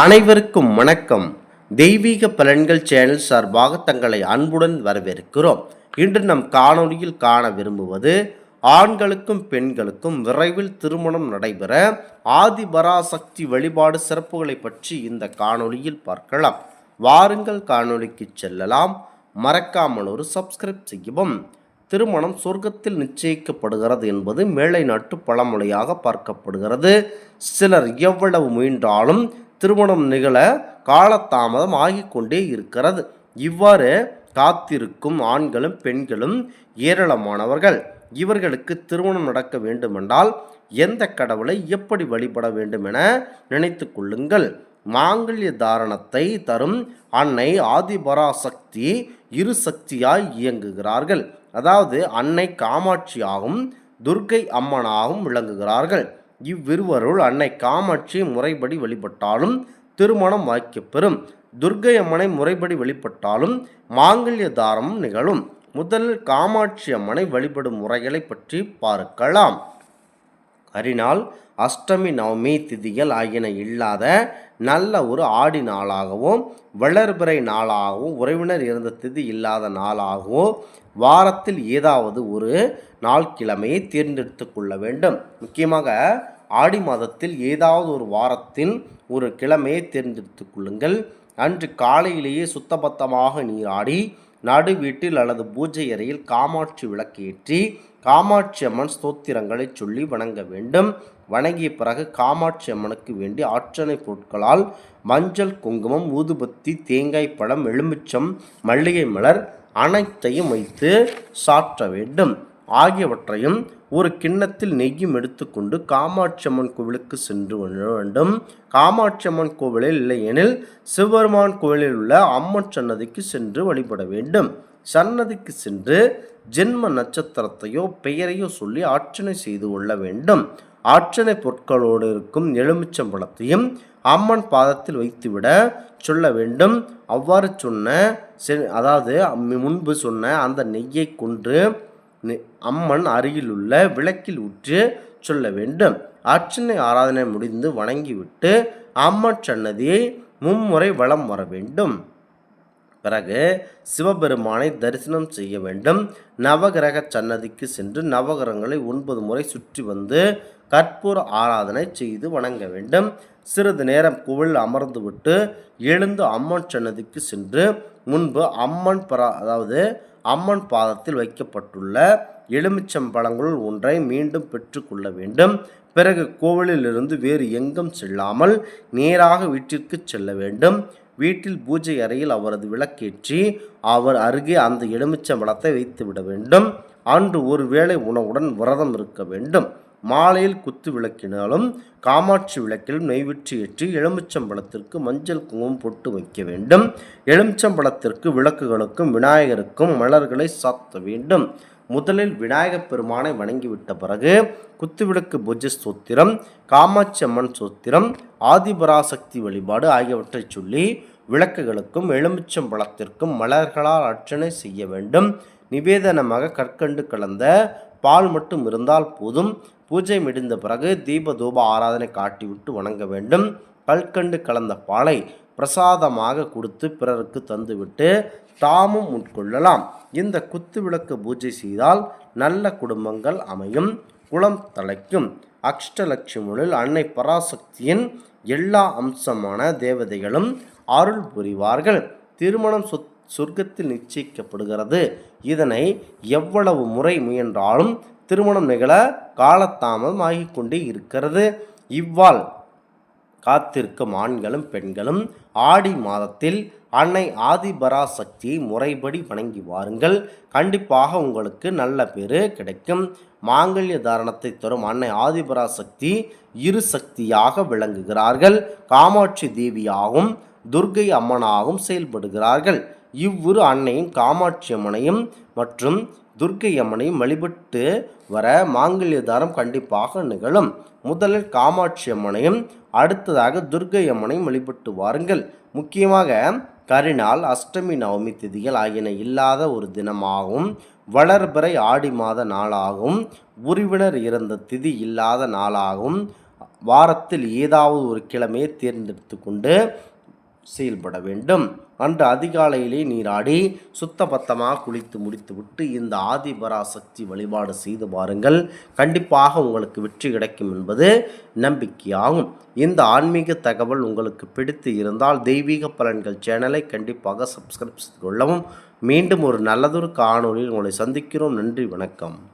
அனைவருக்கும் வணக்கம். தெய்வீக பலன்கள் சேனல் சார்பாக தங்களை அன்புடன் வரவேற்கிறோம். இன்று நம் காணொலியில் காண விரும்புவது ஆண்களுக்கும் பெண்களுக்கும் விரைவில் திருமணம் நடைபெற ஆதிபராசக்தி வழிபாடு சிறப்புகளை பற்றி இந்த காணொலியில் பார்க்கலாம். வாருங்கள் காணொலிக்கு செல்லலாம். மறக்காமல் ஒரு சப்ஸ்கிரைப் செய்யவும். திருமணம் சொர்க்கத்தில் நிச்சயிக்கப்படுகிறது என்பது மேலை நாட்டு பழமொழியாக பார்க்கப்படுகிறது. சிலர் எவ்வளவு முயன்றாலும் திருமணம் நிகழ காலதாமதம் ஆகிக்கொண்டே இருக்கிறது. இவ்வாறு காத்திருக்கும் ஆண்களும் பெண்களும் ஏராளமானவர்கள். இவர்களுக்கு திருமணம் நடக்க வேண்டுமென்றால் எந்த கடவுளை எப்படி வழிபட வேண்டும் என நினைத்து கொள்ளுங்கள். மாங்கல்ய தாரணத்தை தரும் அன்னை ஆதிபராசக்தி இரு சக்தியாய் இயங்குகிறார்கள். அதாவது அன்னை காமாட்சியாகவும் துர்க்கை அம்மனாகவும் விளங்குகிறார்கள். இவ்விருவருள் அன்னை காமாட்சி முறைப்படி வழிபட்டாலும் திருமணம் வாய்க்கப்பெறும் துர்க்கை அம்மனை முறைப்படி வழிபட்டாலும் மாங்கல்ய தாரமும் நிகழும். முதலில் காமாட்சி அம்மனை வழிபடும் முறைகளை பற்றி பார்க்கலாம். அறிநாள் அஷ்டமி நவமி திதிகள் ஆகியன இல்லாத நல்ல ஒரு ஆடி நாளாகவும் வளர்பிறை நாளாகவும் உறவினர் இருந்த திதி இல்லாத நாளாகவும் வாரத்தில் ஏதாவது ஒரு நாள் கிழமையை தேர்ந்தெடுத்து கொள்ள வேண்டும். முக்கியமாக ஆடி மாதத்தில் ஏதாவது ஒரு வாரத்தின் ஒரு கிழமையை தேர்ந்தெடுத்து கொள்ளுங்கள். அன்று காலையிலேயே சுத்தபத்தமாக நீராடி நடு வீட்டில் அல்லது பூஜை அறையில் காமாட்சி விளக்கேற்றி காமாட்சி அம்மன் ஸ்தோத்திரங்களை சொல்லி வணங்க வேண்டும். வணங்கிய பிறகு காமாட்சி அம்மனுக்கு வேண்டிய ஆற்றனை பொருட்களால் மஞ்சள் குங்குமம் ஊதுபத்தி தேங்காய் பழம் எலுமிச்சம் மல்லிகை மலர் அனைத்தையும் வைத்து சாற்ற வேண்டும். ஆகியவற்றையும் ஒரு கிண்ணத்தில் நெய்யும் எடுத்துக்கொண்டு காமாட்சி அம்மன் கோவிலுக்கு சென்று வேண்டும். காமாட்சி அம்மன் கோவிலில் இல்லையெனில் சிவபெருமான் கோவிலில் உள்ள அம்மன் சன்னதிக்கு சென்று வழிபட வேண்டும். சன்னதிக்கு சென்று ஜென்ம நட்சத்திரத்தையோ பெயரையோ சொல்லி அர்ச்சனை செய்து கொள்ள வேண்டும். அர்ச்சனை பொருட்களோடு இருக்கும் எலுமிச்சம்பழத்தையும் அம்மன் பாதத்தில் வைத்துவிட சொல்ல வேண்டும். அவ்வாறு சொன்ன செ- அதாவது முன்பு சொன்ன அந்த நெய்யை கொன்று அம்மன் அருகிலுள்ள விளக்கில் ஊற்றி சொல்ல வேண்டும். அர்ச்சனை ஆராதனை முடிந்து வணங்கிவிட்டு அம்மன் சன்னதியை மும்முறை வலம் வர வேண்டும். பிறகு சிவபெருமானை தரிசனம் செய்ய வேண்டும். நவகிரக சன்னதிக்கு சென்று நவகிரகங்களை ஒன்பது முறை சுற்றி வந்து கற்பூர ஆராதனை செய்து வணங்க வேண்டும். சிறிது நேரம் கோவில் அமர்ந்துவிட்டு எழுந்து அம்மன் சன்னதிக்கு சென்று முன்பு அம்மன் பரா அதாவது அம்மன் பாதத்தில் வைக்கப்பட்டுள்ள எலுமிச்சம்பழங்களுள் ஒன்றை மீண்டும் பெற்றுக்கொள்ள வேண்டும். பிறகு கோவிலிலிருந்து வேறு எங்கும் செல்லாமல் நேராக வீட்டிற்கு செல்ல வேண்டும். வீட்டில் பூஜை அறையில் அவரது விளக்கேற்றி அவர் அருகே அந்த எலுமிச்சம்பழத்தை வைத்து விட வேண்டும். அன்று ஒரு வேளை உணவுடன் விரதம் இருக்க வேண்டும். மாலையில் குத்து விளக்கினாலும் காமாட்சி விளக்கில் நெய்விற்று ஏற்றி எலுமிச்சம்பழத்திற்கு மஞ்சள் குங்குமம் போட்டு வைக்க வேண்டும். எலுமிச்சம்பழத்திற்கு விளக்குகளுக்கும் விநாயகருக்கும் மலர்களை சாத்த வேண்டும். முதலில் விநாயகப் பெருமானை வணங்கிவிட்ட பிறகு குத்துவிளக்கு பூஜை ஸ்தோத்திரம் காமாட்சி அம்மன் சோத்திரம் ஆதிபராசக்தி வழிபாடு ஆகியவற்றை சொல்லி விளக்குகளுக்கும் எலுமிச்சம்பழத்திற்கும் மலர்களால் அர்ச்சனை செய்ய வேண்டும். நிவேதனமாக கற்கண்டு கலந்த பால் மட்டும் இருந்தால் போதும். பூஜை முடிந்த பிறகு தீப தூப ஆராதனை காட்டிவிட்டு வணங்க வேண்டும். கல்கண்டு கலந்த பாலை பிரசாதமாக கொடுத்து பிறருக்கு தந்துவிட்டு தாமும் உட்கொள்ளலாம். இந்த குத்து விளக்கு பூஜை செய்தால் நல்ல குடும்பங்கள் அமையும் குளம் தலைக்கும். அஷ்டலட்சுமியில் அன்னை பராசக்தியின் எல்லா அம்சமான தேவதைகளும் அருள் புரிவார்கள். திருமணம் சொத் சொர்க்கத்தில் நிச்சயிக்கப்படுகிறது. இதனை எவ்வளவு முறை முயன்றாலும் திருமணம் நிகழ காலதாமதம் கொண்டே இருக்கிறது. இவ்வால் காத்திருக்கும் ஆண்களும் பெண்களும் ஆடி மாதத்தில் அன்னை ஆதிபராசக்தியை முறைப்படி வணங்கி வாருங்கள். கண்டிப்பாக உங்களுக்கு நல்ல பேரு கிடைக்கும். மாங்கல்ய தாரணத்தை தரும் அன்னை ஆதிபராசக்தி இரு சக்தியாக விளங்குகிறார்கள். காமாட்சி தேவியாகவும் துர்க்கை அம்மனாகவும் செயல்படுகிறார்கள். இவ்விரு அன்னையும் காமாட்சி அம்மனையும் மற்றும் துர்க்கை அம்மனையும் வழிபட்டு வர மாங்கல்ய தாரம் கண்டிப்பாக நிகழும். முதலில் காமாட்சி அம்மனையும் அடுத்ததாக துர்க்கை அம்மனையும் வழிபட்டு வாருங்கள். முக்கியமாக கரிநாள் அஷ்டமி நவமி திதிகள் ஆகியன இல்லாத ஒரு தினமாகும் வளர்பிறை ஆடி மாத நாளாகும் உறவினர் இறந்த திதி இல்லாத நாளாகும் வாரத்தில் ஏதாவது ஒரு கிழமையை தேர்ந்தெடுத்து கொண்டு செயல்பட வேண்டும். அன்று அதிகாலையிலே நீராடி சுத்தபத்தமாக குளித்து முடித்துவிட்டு இந்த ஆதிபராசக்தி வழிபாடு செய்து பாருங்கள் கண்டிப்பாக உங்களுக்கு வெற்றி கிடைக்கும் என்பது நம்பிக்கையாகும். இந்த ஆன்மீக தகவல் உங்களுக்கு பிடித்து இருந்தால் தெய்வீக பலன்கள் சேனலை கண்டிப்பாக சப்ஸ்கிரைப் செய்து கொள்ளவும். மீண்டும் ஒரு நல்லதொரு காணொலியில் உங்களை சந்திக்கிறோம். நன்றி வணக்கம்.